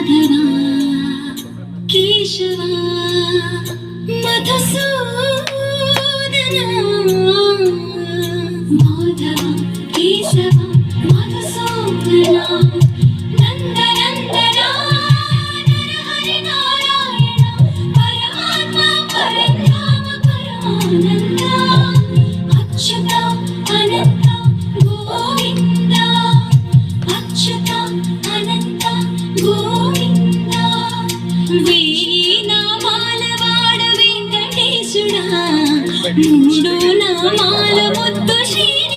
माधवा केशवा मधुसूदना। माधवा केशवा मधुसूदना। नन्दनन्दना हरिनारायण వెయ్యి నామాల వాడ వెంకటేశుడా. మూడు నామా